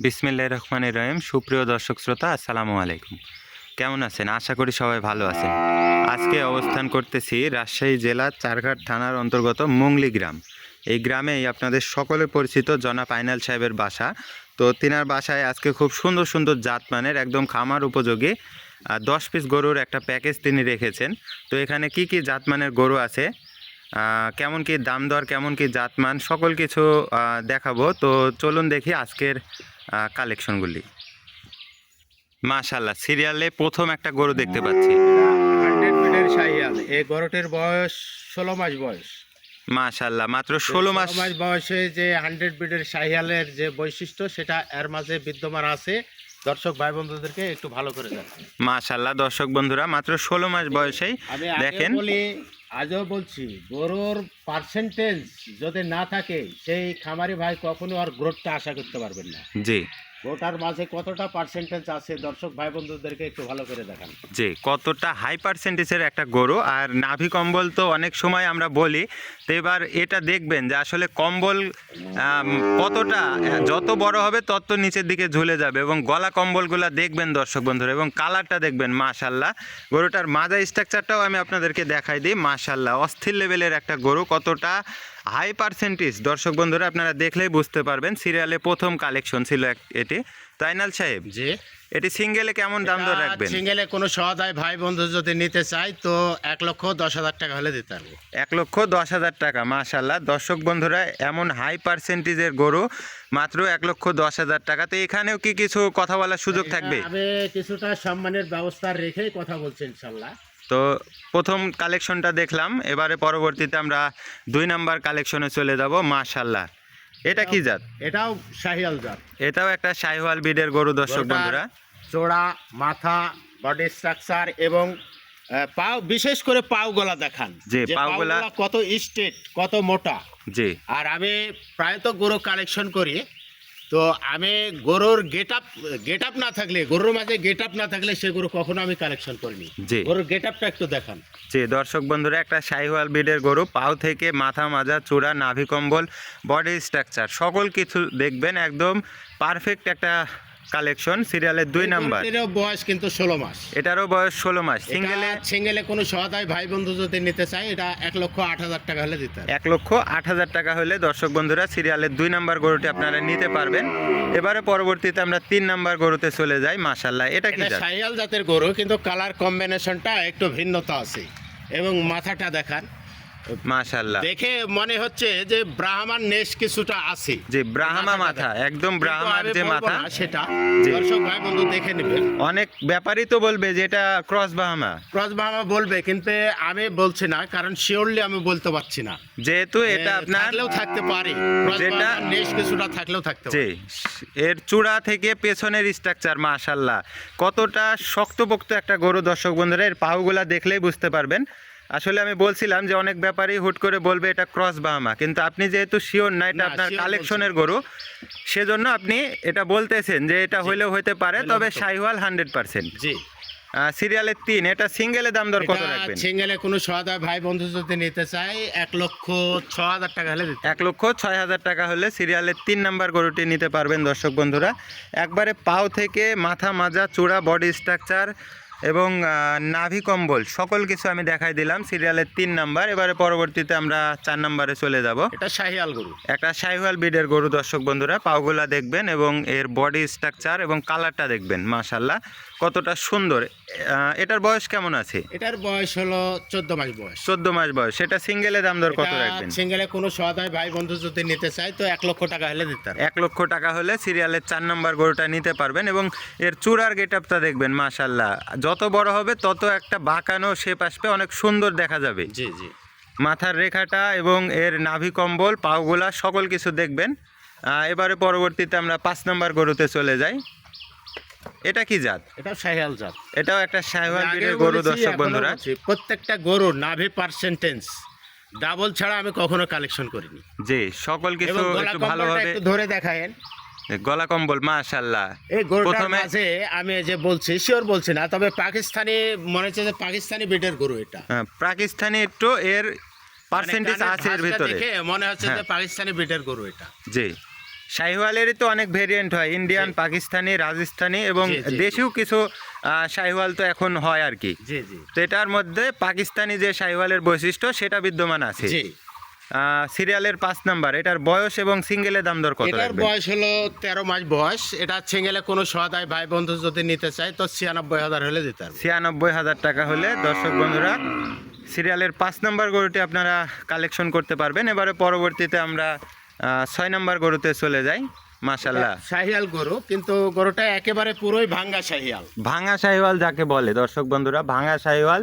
বিসমিল্লাহ রহমান রহিম। সুপ্রিয় দর্শক শ্রোতা, আসসালামু আলাইকুম। কেমন আছেন? আশা করি সবাই ভালো আছেন। আজকে অবস্থান করতেছি রাজশাহী জেলার চারঘাট থানার অন্তর্গত মুংলি গ্রাম। এই গ্রামেই আপনাদের সকলে পরিচিত জনা পাইনাল সাহেবের বাসা। তো তিনার বাসায় আজকে খুব সুন্দর সুন্দর জাতমানের একদম খামার উপযোগী দশ পিস গরুর একটা প্যাকেজ তিনি রেখেছেন। তো এখানে কি কি জাতমানের গরু আছে? কেমন কি দাম দর, কেমন কি জাতমান, সকল কিছু দেখাবো। তো চলুন দেখি আজকের কালেকশনগুলি মাশাল্লাহ সিরিয়ালে প্রথম একটা গরু দেখতে পাচ্ছি। হান্ড্রেড মিটার শাহিয়াল এই গরুটির বয়স ষোলো মাস বয়স। মাশাল্লাহ মাত্র ষোলো মাস। মাস বয়সে যে হান্ড্রেড মিটার শাহিয়ালের যে বৈশিষ্ট্য সেটা এর মাঝে বিদ্যমান আছে। দর্শক ভাই বন্ধুদেরকে একটু ভালো করে দেখেন। মাশাল্লাহ দর্শক বন্ধুরা মাত্র ষোলো মাস বয়সেই দেখেন। আজও বলছি, গরুর পার্সেন্টেজ যদি না থাকে, সেই খামারি ভাই কখনো আর গ্রোথটা আশা করতে পারবেন না। জি। গোটার মাঝে কতটা পার্সেন্টেজ আছে? দর্শক ভাই বন্ধুদেরকে একটু ভালো করে দেখান। জি, কতটা হাই পার্সেন্টেজের একটা গরু, আর নাভি কম্বল তো অনেক সময় আমরা বলি, তো এবার এটা দেখবেন যে আসলে কম্বল কতটা, যত বড় হবে তত নিচের দিকে ঝুলে যাবে এবং গলা কম্বলগুলো দেখবেন দর্শক বন্ধুরা এবং কালারটা দেখবেন মাশাল্লাহ গরুটার মাজা স্ট্রাকচারটাও আমি আপনাদেরকে দেখাই দিই মাশাল্লাহ অস্থির লেভেলের একটা গরু, কতটা হাই পার্সেন্টেজ দর্শক বন্ধুরা আপনারা দেখলেই বুঝতে পারবেন সিরিয়ালে প্রথম কালেকশন ছিল এক- এটি। তাইনাল সাহেব যে এটি সিঙ্গেলে কেমন দাম দর রাখবেন? সিঙ্গেলে কোনো সহায় ভাই বন্ধু যদি নিতে চায় তো এক লক্ষ দশ হাজার টাকা হলে দিতে পারব। এক লক্ষ দশ হাজার টাকা মাশাল্লাহ দর্শক বন্ধুরা এমন হাই পার্সেন্টেজের গরু মাত্র এক লক্ষ দশ হাজার টাকা। তো এখানেও কি কিছু কথা বলার সুযোগ থাকবে? আমি কিছুটা সম্মানের ব্যবস্থা রেখেই কথা বলছি ইনশাল্লাহ তো প্রথম কালেকশনটা দেখলাম এবারে পরবর্তীতে আমরা দুই নাম্বার কালেকশনে চলে যাব মাশাল্লাহ এটা কি জাত? এটাও শাহিয়াল জাত। এটাও একটা শাহিওয়াল বিডের গরু দর্শক বন্ধুরা। চোড়া মাথা বডি স্ট্রাকচার এবং পাও বিশেষ করে পাও গলা দেখান যে পাওগোলা- পাওগোলা কত স্ট্রেট কত মোটা। জি। আর আমি প্রায়ত গরু কালেকশন করি তো আমি গরুর গেট আপ গেট আপ না থাকলে গরুর মাঝে গেট আপ না থাকলে সে গরু কখনো আমি কালেকশন করিনি জি। গরুর গেট আপটা একটু দেখান জি দর্শক বন্ধুরা একটা শাহিওয়াল ব্রিডের গরু পাও থেকে মাথা মাজা চূড়া নাভি কম্বল বডি স্ট্রাকচার সকল কিছু দেখবেন একদম পারফেক্ট একটা কালেকশন সিরিয়ালের দুই নাম্বার। এটারও বয়স কিন্তু ষোলো মাস। এটারও বয়স ষোলো মাস। সিঙ্গেলে সিঙ্গেলে কোনো সহায় ভাই বন্ধু যদি নিতে চায় এটা এক লক্ষ আট হাজার টাকা হলে দিতে এক লক্ষ আট হাজার টাকা হলে দর্শক বন্ধুরা সিরিয়ালের দুই নাম্বার গরুটি আপনারা নিতে পারবেন। এবারে পরবর্তীতে আমরা তিন নাম্বার গরুতে চলে যাই মাশাল্লাহ এটা কি সাইয়াল জাতের গরু কিন্তু কালার কম্বিনেশনটা একটু ভিন্নতা আছে। এবং মাথাটা দেখান দেখে মনে হচ্ছে যে ব্রাহ্মণ নেশ কিছুটা আছে। জি ব্রাহ্মা মাথা একদম যে মাথা সেটা। দর্শক ভাই বন্ধু দেখে নেবে। অনেক ব্যাপারই তো বলবে যে এটা ক্রস বাহামা ক্রস বলবে কিন্তু আমি বলছি না কারণ শিওরলি আমি বলতে পারছি না। যেহেতু এটা আপনার থাকলেও থাকতে পারে। যেটা- নেশ কিছুটা থাকলেও থাকতে পারে। এর চূড়া থেকে পেছনের স্ট্রাকচার মাশাল্লাহ কতটা শক্তপোক্ত একটা গরু দর্শক বন্ধুরা এর পাহুগুলা দেখলেই বুঝতে পারবেন। আসলে আমি বলছিলাম যে অনেক ব্যাপারই হুট করে বলবে এটা ক্রস বাহামা। কিন্তু আপনি যেহেতু শিওর না এটা আপনার কালেকশনের গরু সেজন্য আপনি এটা বলতেছেন যে এটা হইলেও হতে পারে তবে শাহিওয়াল হান্ড্রেড পার্সেন্ট জি। সিরিয়ালের তিন এটা সিঙ্গেলে দাম দর কত রাখবেন? সিঙ্গেলে কোনো সহায় ভাই বন্ধু যদি নিতে চায় এক লক্ষ ছ হাজার টাকা হলে এক লক্ষ ছয় হাজার টাকা হলে সিরিয়ালের তিন নাম্বার গরুটি নিতে পারবেন দর্শক বন্ধুরা। একবারে পাও থেকে মাথা মাজা চূড়া বডি স্ট্রাকচার এবং নাভি কম্বল সকল কিছু আমি দেখাই দিলাম। সিরিয়ালের তিন নাম্বার। এবারে পরবর্তীতে আমরা চার নাম্বারে চলে যাব। এটা শাহিয়াল গরু। একটা শাহিওয়াল বিডের গরু দর্শক বন্ধুরা। পাওগুলা দেখবেন এবং এর বডি স্ট্রাকচার এবং কালারটা দেখবেন মাশাল্লাহ কতটা সুন্দর। এটার বয়স কেমন আছে? এটার বয়স হলো চোদ্দ মাস বয়স। চোদ্দ মাস বয়স। সেটা সিঙ্গেলে দাম দর কত রাখবেন? সিঙ্গেলে কোনো সহায় ভাই বন্ধু যদি নিতে চায় তো এক লক্ষ টাকা হলে দিতে এক লক্ষ টাকা হলে সিরিয়ালের চার নম্বর গরুটা নিতে পারবেন এবং এর চূড়ার গেট আপটা দেখবেন মাশাল্লাহ যত বড় হবে তত একটা বাঁকানো শেপ আসবে অনেক সুন্দর দেখা যাবে। জি জি। মাথার রেখাটা এবং এর নাভি কম্বল পাওগুলা সকল কিছু দেখবেন। এবারে পরবর্তীতে আমরা পাঁচ নম্বর গরুতে চলে যাই। এটা কি জাত? এটা শাহিয়াল জাত। এটাও একটা গরু দর্শক বন্ধুরা। প্রত্যেকটা গরু নাভি পার্সেন্টেজ ডাবল ছাড়া আমি কখনো কালেকশন করিনি। জি সকল কিছু একটু ভালোভাবে একটু ধরে দেখায়েন। গলা কম্বল এই গরুটার মাঝে আমি যে বলছি শিওর বলছি না তবে পাকিস্তানি মনে হচ্ছে যে পাকিস্তানি বিটের গরু এটা। হ্যাঁ, পাকিস্তানি একটু এর পার্সেন্টেজ মানে আছে এর ভিতরে। মনে হচ্ছে যে হ্যাঁ। পাকিস্তানি বিটের গরু এটা। জি। শাহিওয়ালেরই তো অনেক ভেরিয়েন্ট হয়। ইন্ডিয়ান পাকিস্তানি রাজস্থানি এবং জি, কিছু শাহিওয়াল তো এখন হয় আর কি। তো এটার মধ্যে পাকিস্তানি যে শাহিওয়ালের বৈশিষ্ট্য সেটা বিদ্যমান আছে। সিরিয়ালের পাঁচ নাম্বার এটার বয়স এবং সিঙ্গেলের দাম দর কত এটার বয়স হলো তেরো মাস বয়স। এটা ছেঙ্গেলে কোনো সহায় ভাই বন্ধু যদি নিতে চায় তো ছিয়ানব্বই হাজার হলে দিতে পারবে। ছিয়ানব্বই হাজার টাকা হলে দর্শক বন্ধুরা সিরিয়ালের পাঁচ নাম্বার গরুটি আপনারা কালেকশন করতে পারবেন। এবারে পরবর্তীতে আমরা ছয় নম্বর গরুতে চলে যাই মাশাল্লাহ শাহিয়াল গরু কিন্তু গরুটা একেবারে পুরোই ভাঙ্গা শাহিয়াল। ভাঙা শাহিওয়াল যাকে বলে দর্শক বন্ধুরা ভাঙা শাহিওয়াল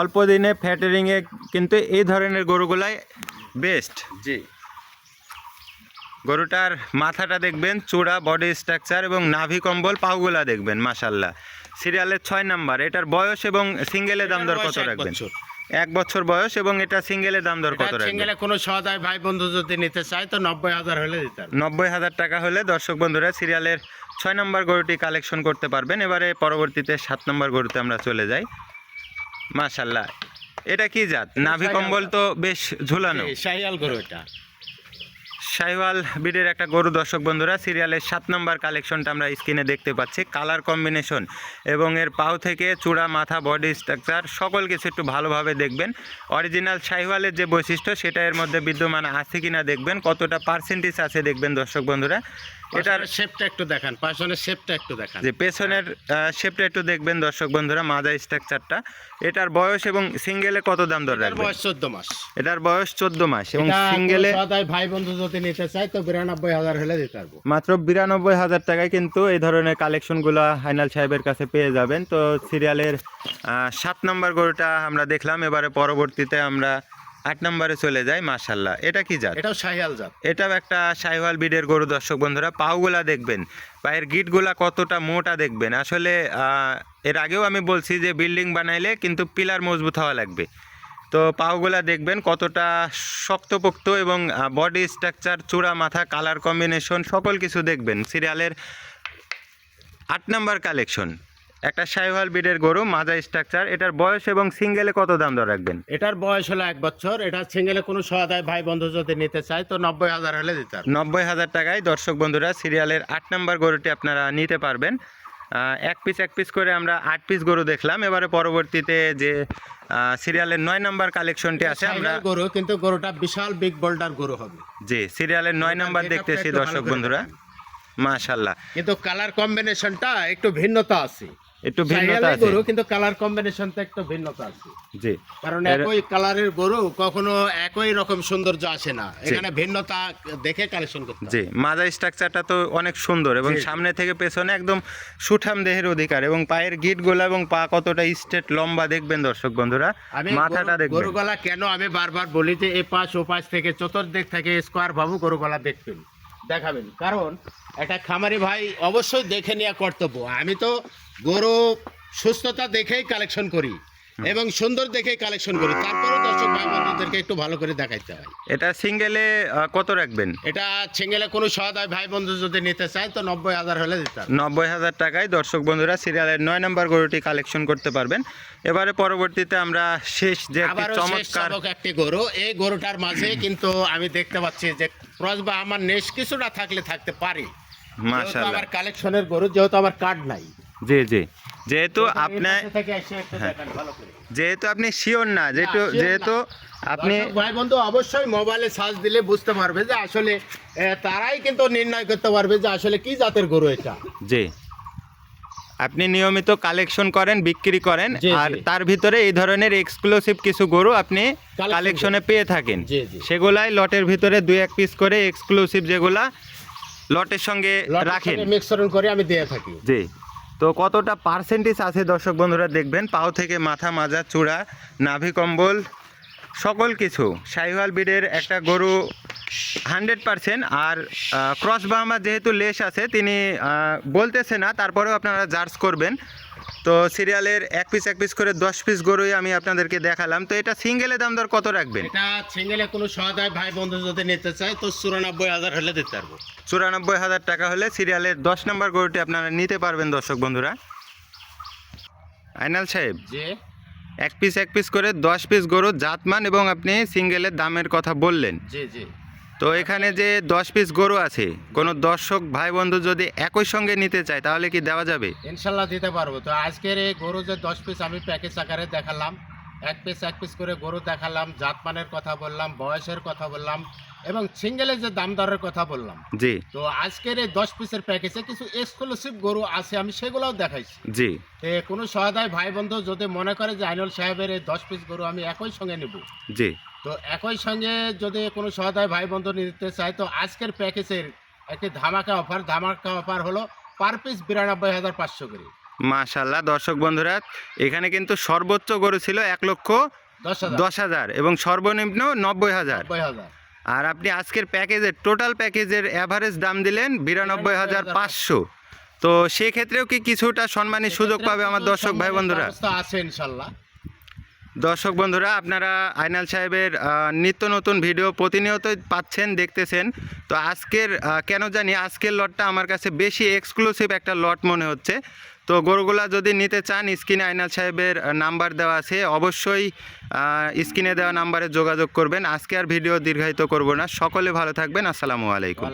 অল্প দিনে ফ্যাটারিংয়ে কিন্তু এই ধরনের গরুগুলাই বেস্ট জি। গরুটার মাথাটা দেখবেন চূড়া বডি স্ট্রাকচার এবং নাভি কম্বল পাউগুলা দেখবেন মাশাল্লাহ সিরিয়ালের ছয় নাম্বার এটার বয়স এবং সিঙ্গেলের দাম দর কত রাখবেন। এক বছর বয়স এবং এটা সিঙ্গেলের দাম দর কত সিঙ্গেলে কোনো সদায় ভাই বন্ধু যদি নিতে চায় তো নব্বই হাজার হলে দিতে নব্বই হাজার টাকা হলে দর্শক বন্ধুরা সিরিয়ালের ছয় নম্বর গরুটি কালেকশন করতে পারবেন। এবারে পরবর্তীতে সাত নম্বর গরুতে আমরা চলে যাই। মাশাল্লাহ এটা কি জাত? নাভি কম্বল তো বেশ ঝুলানো। শাহিয়াল গরু এটা। শাহিওয়াল বিডের একটা গরু দর্শক বন্ধুরা, সিরিয়ালের সাত নম্বর কালেকশনটা আমরা স্ক্রিনে দেখতে পাচ্ছি। কালার কম্বিনেশন এবং এর পাও থেকে চূড়া, মাথা, বডি স্ট্রাকচার, সকল কিছু একটু ভালোভাবে দেখবেন। অরিজিনাল শাহিওয়ালের যে বৈশিষ্ট্য, সেটা এর মধ্যে বিদ্যমান আছে কিনা দেখবেন, কতটা পার্সেন্টেজ আছে দেখবেন দর্শক বন্ধুরা। এটার শেপটা একটু দেখান শেপটা একটু দেখান। যে পেছনের শেপটা একটু দেখবেন দর্শক বন্ধুরা মাজা স্ট্রাকচারটা এটার বয়স এবং সিঙ্গেলে কত দাম এটার রাখবেন? বয়স চোদ্দ মাস। এটার বয়স চোদ্দ মাস এবং সিঙ্গেলে সহায় ভাই বন্ধু যদি নিতে চায় তো বিরানব্বই হাজার হলে দিতে পারব। মাত্র বিরানব্বই হাজার টাকায় কিন্তু এই ধরনের কালেকশনগুলো হাইনাল সাহেবের কাছে পেয়ে যাবেন। তো সিরিয়ালের সাত নম্বর গরুটা আমরা দেখলাম। এবারে পরবর্তীতে আমরা আট নম্বরে চলে যায় মাশাল্লাহ এটা কি জাত? এটাও শাহিয়াল জাত। এটাও একটা সাইওয়াল বিডের গরু দর্শক বন্ধুরা। পাওগুলা দেখবেন। পায়ের গিটগুলা কতটা মোটা দেখবেন। আসলে এর আগেও আমি বলছি যে বিল্ডিং বানাইলে কিন্তু পিলার মজবুত হওয়া লাগবে। তো পাওগুলা দেখবেন কতটা শক্তপোক্ত এবং বডি স্ট্রাকচার চূড়া মাথা কালার কম্বিনেশন সকল কিছু দেখবেন। সিরিয়ালের আট নাম্বার কালেকশন একটা সাইওয়াল বিডের গরু মাজা স্ট্রাকচার এটার বয়স এবং সিঙ্গেলে কত দাম দর রাখবেন? এটার বয়স হলো এক বছর এটা সিঙ্গেলে কোনো সহায় ভাই বন্ধু যদি নিতে চায় তো নব্বই হাজার হলে দিতে নব্বই হাজার টাকায় দর্শক বন্ধুরা সিরিয়ালের আট নম্বর গরুটি আপনারা নিতে পারবেন। এক পিস এক পিস করে আমরা আট পিস গরু দেখলাম। এবারে পরবর্তীতে যে সিরিয়ালের নয় নম্বর কালেকশনটি আছে আমরা গরু কিন্তু গরুটা বিশাল বিগ বোল্ডার গরু হবে। জি সিরিয়ালের নয় নম্বর দেখতেছি দর্শক বন্ধুরা। মাশাল্লাহ। কিন্তু কালার কম্বিনেশনটা একটু ভিন্নতা আছে। একটু ভিন্নতা আছে। গরু কিন্তু কালার কম্বিনেশনটা একটু ভিন্নতা আছে। জি। কারণ একই কালারের গরু কখনো একই রকম সৌন্দর্য আসে না। এখানে ভিন্নতা দেখে কালেকশন করতে জি মাজা স্ট্রাকচারটা তো অনেক সুন্দর এবং। সামনে থেকে পেছনে একদম সুঠাম দেহের অধিকার এবং পায়ের গিটগুলো এবং পা কতটা স্ট্রেট লম্বা দেখবেন দর্শক বন্ধুরা। মাথাটা গরু- দেখবেন। গরুগলা কেন আমি বারবার বলি যে এ পাশ ও পাশ থেকে চতুর্দিক থেকে স্কোয়ার বাবু গরুগলা দেখবেন। দেখাবেন। কারণ একটা খামারি ভাই অবশ্যই দেখে নেওয়া কর্তব্য। আমি তো গরু সুস্থতা দেখেই কালেকশন করি। এবং সুন্দর দেখে কালেকশন করি। তারপরে দর্শক ভাই বন্ধুদেরকে একটু ভালো করে দেখাইতে হয়। এটা সিঙ্গেলে কত রাখবেন? এটা সিঙ্গেলে কোনো সহায় ভাই বন্ধু যদি নিতে চায় তো নব্বই হাজার হলে দিতে নব্বই হাজার টাকায় দর্শক বন্ধুরা সিরিয়ালের নয় নম্বর গরুটি কালেকশন করতে পারবেন। এবারে পরবর্তীতে আমরা শেষ যে চমৎকার একটি গরু। এই গরুটার মাঝে কিন্তু আমি দেখতে পাচ্ছি যে ক্রস বা আমার নেশ কিছুটা থাকলে থাকতে পারে। মাশাল্লাহ আমার কালেকশনের গরু যেহেতু আমার কার্ড নাই। জি জি। যেহেতু এই আপনি পাশে থেকে এসে একটু দেখান ভালো করে। যেহেতু আপনি শিওর না যেহেতু যেহেতু আপনি ভাই বন্ধু অবশ্যই মোবাইলে সার্চ দিলে বুঝতে পারবে যে আসলে তারাই কিন্তু নির্ণয় করতে পারবে যে আসলে কি জাতের গরু এটা। জি। আপনি নিয়মিত কালেকশন করেন বিক্রি করেন আর তার ভিতরে এই ধরনের এক্সক্লুসিভ কিছু গরু আপনি কালেকশনে পেয়ে থাকেন। সেগুলাই লটের ভিতরে দুই এক পিস করে এক্সক্লুসিভ যেগুলা লটের সঙ্গে রাখেন। মিক্সরণ করে আমি দিয়ে থাকি। জি। তো কতটা পার্সেন্টেজ আছে দর্শক বন্ধুরা দেখবেন? পাও থেকে মাথা, মাজা, চূড়া, নাভি কম্বল, সকল কিছু। সাইওয়াল বিডের একটা গরু হান্ড্রেড পারসেন্ট আর ক্রস বাহামা যেহেতু লেশ আছে, তিনি বলতেছে না, তারপরেও আপনারা জার্জ করবেন। তো সিরিয়ালের এক পিস এক পিস করে দশ পিস গরুই আমি আপনাদেরকে দেখালাম। তো এটা সিঙ্গেলে দাম দর কত রাখবেন? এটা সিঙ্গেলে কোনো সহায় ভাই বন্ধু যদি নিতে চায় তো চুরানব্বই হাজার হলে দিতে পারব। চুরানব্বই হাজার টাকা হলে সিরিয়ালের দশ নম্বর গরুটি আপনারা নিতে পারবেন দর্শক বন্ধুরা। আইনাল সাহেব যে এক পিস এক পিস করে দশ পিস গরু জাতমান এবং আপনি সিঙ্গেলের দামের কথা বললেন। জি জি। তো এখানে যে দশ পিস গরু আছে, কোনো দর্শক ভাই বন্ধু যদি একই সঙ্গে নিতে চায়, তাহলে কি দেওয়া যাবে? ইনশাল্লাহ দিতে পারব। তো আজকের এই গরু যে দশ পিস আমি প্যাকেজ আকারে দেখালাম, এক পিস এক পিস করে গরু দেখালাম, জাতমানের কথা বললাম, বয়সের কথা বললাম এবং সিঙ্গেলের যে দাম দরের কথা বললাম জি। তো আজকের এই দশ পিসের প্যাকেজে কিছু এক্সক্লুসিভ গরু আছে আমি সেগুলোও দেখাইছি। জি। এ কোনো সহায় ভাই বন্ধু যদি মনে করে যে আইনুল সাহেবের এই দশ পিস গরু আমি একই সঙ্গে নেব জি। তো একই সঙ্গে যদি কোনো সহায় ভাই বন্ধু নিতে চায় তো আজকের প্যাকেজের একটি ধামাকা অফার ধামাকা অফার হলো পার পিস বিরানব্বই হাজার পাঁচশো করে। মাশাল্লাহ দর্শক বন্ধুরা এখানে কিন্তু সর্বোচ্চ গরু ছিল এক লক্ষ দশ হাজার। দশ হাজার এবং সর্বনিম্ন নব্বই হাজার। হাজার। আর আপনি আজকের প্যাকেজের টোটাল প্যাকেজের অ্যাভারেজ দাম দিলেন বিরানব্বই হাজার পাঁচশো। তো সেক্ষেত্রেও কি কিছুটা সম্মানের সুযোগ পাবে আমার দর্শক ভাই বন্ধুরা? আছে ইনশাল্লাহ দর্শক বন্ধুরা আপনারা আইনাল সাহেবের নিত্য নতুন ভিডিও প্রতিনিয়তই পাচ্ছেন দেখতেছেন। তো আজকের কেন জানি আজকের লটটা আমার কাছে বেশি এক্সক্লুসিভ একটা লট মনে হচ্ছে। তো গরুগুলা যদি নিতে চান, স্ক্রিনে আইনাল সাহেবের নাম্বার দেওয়া আছে, অবশ্যই স্ক্রিনে দেওয়া নাম্বারে যোগাযোগ করবেন। আজকে আর ভিডিও দীর্ঘায়িত করব না। সকলে ভালো থাকবেন। আসসালামু আলাইকুম।